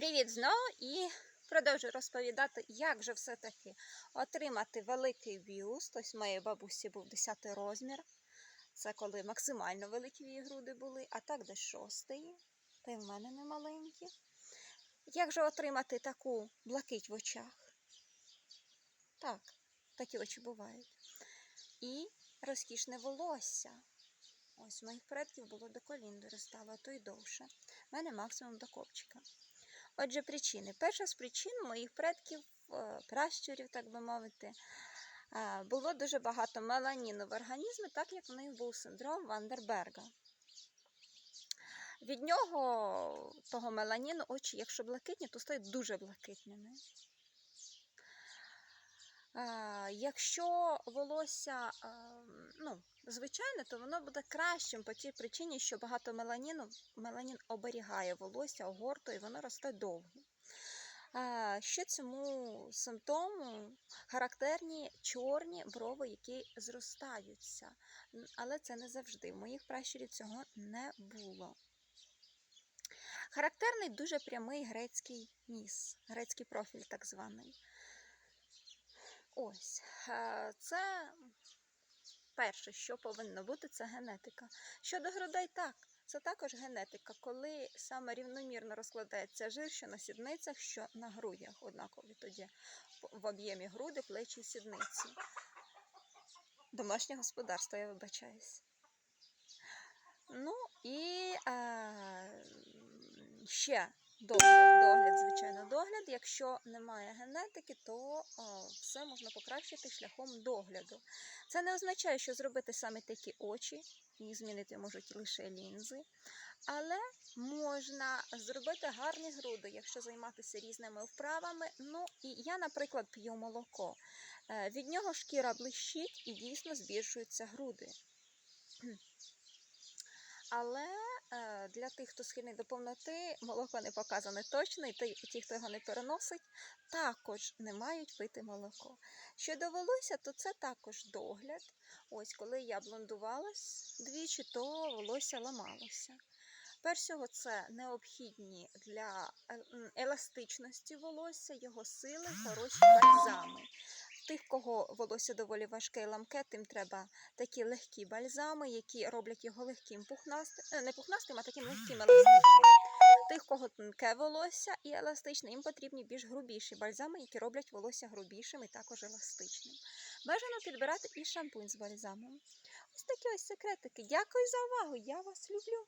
Привіт знову і продовжую розповідати, як же все-таки отримати великий бюст. Ось моєї бабусі був 10 розмір. Це коли максимально великі її груди були, а так десь шостий. Та й в мене не маленькі. Як же отримати таку блакить в очах? Так, такі очі бувають. І розкішне волосся. Ось моїх предків було до колін доростало, а то й довше. У мене максимум до копчика. Отже, причини. Перша з причин моїх предків, е, пращурів, так би мовити, е, було дуже багато меланіну в організмі, так як в них був синдром Вандерберга. Від нього, того меланіну, очі, якщо блакитні, то стають дуже блакитними. Е, Якщо волосся е, ну, звичайне, то воно буде кращим по тій причині, що багато меланіну, меланін оберігає волосся, огортує, і воно росте довго. Ще цьому симптому характерні чорні брови, які зростаються. Але це не завжди. В моїх пращурів цього не було. Характерний дуже прямий грецький ніс, грецький профіль так званий. Ось, е, це перше, що повинно бути, це генетика. Щодо грудей, так, це також генетика, коли саме рівномірно розкладається жир, що на сідницях, що на грудях, однакові тоді в об'ємі груди, плечі і сідниці. Домашнє господарство, я вибачаюсь. Ну і е, ще догляд, догляд, звичайно. Якщо немає генетики, то все можна покращити шляхом догляду. Це не означає, що зробити саме такі очі, їх змінити можуть лише лінзи. Але можна зробити гарні груди, якщо займатися різними вправами. Ну і я, наприклад, п'ю молоко. Е, Від нього шкіра блищить і дійсно збільшуються груди. Але е, для тих, хто схильний до повноти, молоко не показане точно, і ті- хто його не переносить, також не мають пити молоко. Щодо волосся, то це також догляд. Ось коли я блондувалась двічі, то волосся ламалося. Перш всього, це необхідні для е- еластичності волосся, його сили, хороші бальзами. Тих, кого волосся доволі важке і ламке, тим треба такі легкі бальзами, які роблять його легким пухнастим, е, не пухнастим, а таким легким еластичним. Тих, кого тонке волосся і еластичне, їм потрібні більш грубіші бальзами, які роблять волосся грубішим і також еластичним. Бажано підбирати і шампунь з бальзамом. Ось такі ось секретики. Дякую за увагу. Я вас люблю.